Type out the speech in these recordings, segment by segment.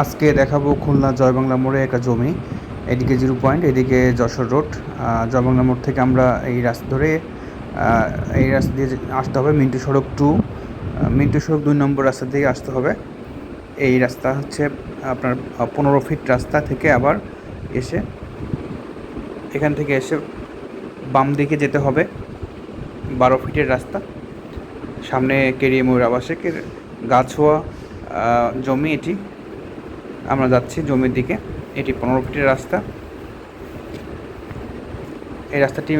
আজকে দেখাবো খুলনা জয়বাংলা মোড়ে একটা জমি এদিকে জিরো পয়েন্ট এদিকে যশোর রোড। জয়বাংলা মোড় থেকে আমরা এই রাস্তা ধরে এই রাস্তা দিয়ে আসতে হবে মিন্টু সড়ক টু। মিন্টু সড়ক দুই নম্বর রাস্তা দিয়ে আসতে হবে। এই রাস্তা হচ্ছে আপনার পনেরো ফিট রাস্তা থেকে আবার এসে এখান থেকে এসে বাম দিকে যেতে হবে বারো ফিটের রাস্তা। সামনে কেরিয়ে ময়ূর আবাসিকের গাছোয়া আহ, জমি এটি। আমরা যাচ্ছি জমির দিকে। এটি পনেরো ফিটের রাস্তা। এই রাস্তাটি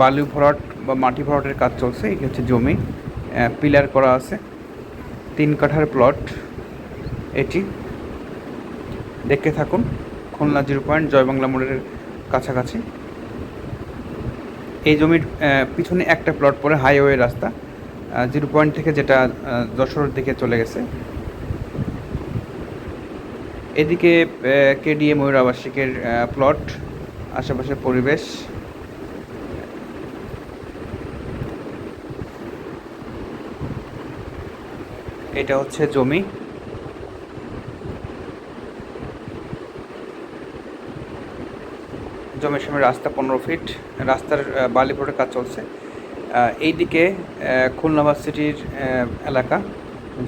বালু ভরাট বা মাটি ভরাটের কাজ চলছে। এটি হচ্ছে জমি। পিলার করা আছে। তিন কাঠার প্লট এটি। দেখতে থাকুন। খুলনা জিরো পয়েন্ট জয়বাংলা মোড়ের কাছাকাছি। এই জমির পিছনে একটা প্লট পরে হাইওয়ে রাস্তা। জিরো পয়েন্ট থেকে যেটা যশোরের দিকে চলে গেছে। এদিকে কেডিএ ময়ূর আবাসিকের প্লট আশেপাশের পরিবেশ। এটা হচ্ছে জমি। জমির সামনে রাস্তা পনেরো ফিট রাস্তার আহ, কাজ চলছে। এইদিকে আহ, খুলনা ভার্সিটির এলাকা।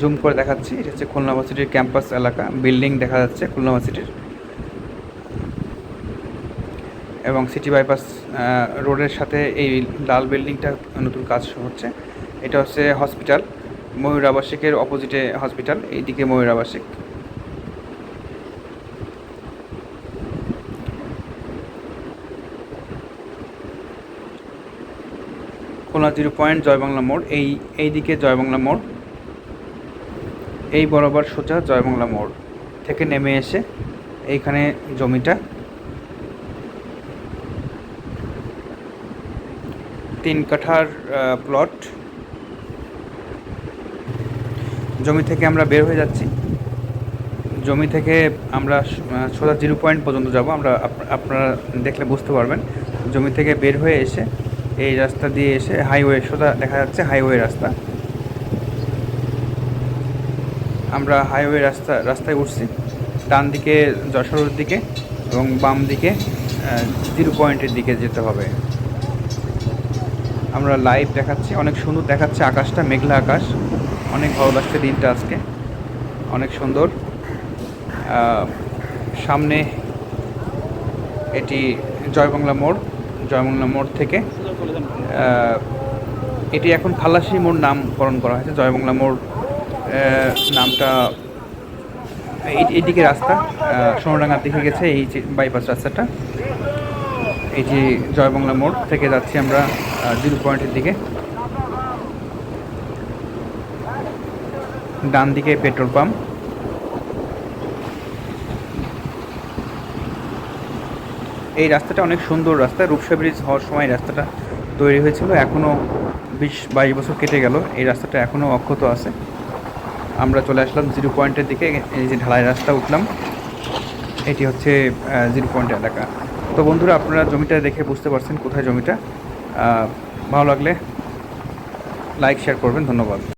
জুম করে দেখাচ্ছি। এটা হচ্ছে খুলনা ভার্সিটির ক্যাম্পাস এলাকা। বিল্ডিং দেখা যাচ্ছে খুলনা ভার্সিটির। এবং সিটি বাইপাস রোডের সাথে এই লাল বিল্ডিংটা নতুন কাজ হচ্ছে। এটা হচ্ছে হসপিটাল, ময়ূর আবাসিকের অপোজিটে হসপিটাল, এইদিকে ময়ূর আবাসিক। খুলনা জিরো পয়েন্ট জয়বাংলা মোড়, এই, এইদিকে জয়বাংলা মোড়। এই বরাবর সোজা জয়বাংলা মোড় থেকে নেমে এসে এইখানে জমিটা। তিন কাঠার প্লট জমি থেকে আমরা বের হয়ে যাচ্ছি। জমি থেকে আমরা সোজা জিরো পয়েন্ট পর্যন্ত যাব। আমরা আপ- আপনারা দেখলে বুঝতে পারবেন। জমি থেকে বের হয়ে এসে এই রাস্তা দিয়ে এসে হাইওয়ে সোজা দেখা যাচ্ছে হাইওয়ে রাস্তা। আমরা হাইওয়ে রাস্তা, রাস্তায় উঠছি। ডান দিকে যশোরের দিকে এবং বাম দিকে জিরো পয়েন্টের দিকে যেতে হবে। আমরা লাইভ দেখাচ্ছি, অনেক সুন্দর দেখাচ্ছে আকাশটা, মেঘলা আকাশ। অনেক ভালো লাগছে দিনটা আজকে। অনেক সুন্দর। সামনে এটি জয়বাংলা মোড় জয়বাংলা মোড় থেকে এটি এখন খালাসি মোড় নামকরণ করা হয়েছে, জয়বাংলা মোড় নামটা এই এইদিকে রাস্তা সোনাডাঙ্গার দিকে গেছে এই যে বাইপাস রাস্তাটা। এই যে জয়বাংলা মোড় থেকে যাচ্ছি আমরা জিরো পয়েন্টের দিকে। ডান দিকে পেট্রোল পাম্প। এই রাস্তাটা অনেক সুন্দর রাস্তা, রূপসা ব্রিজ হওয়ার সময় রাস্তাটা তৈরি হয়েছিল এখনও বিশ বাইশ বছর কেটে গেল, এই রাস্তাটা এখনও অক্ষত আছে। আমরা চলে আসলাম জিরো পয়েন্টের দিকে, এই যে ঢালাই রাস্তা উঠলাম। এটি হচ্ছে জিরো পয়েন্ট এলাকা। তো বন্ধুরা, আপনারা জমিটা দেখে বুঝতে পারছেন কোথায় জমিটা। ভালো লাগলে লাইক, শেয়ার করবেন। ধন্যবাদ।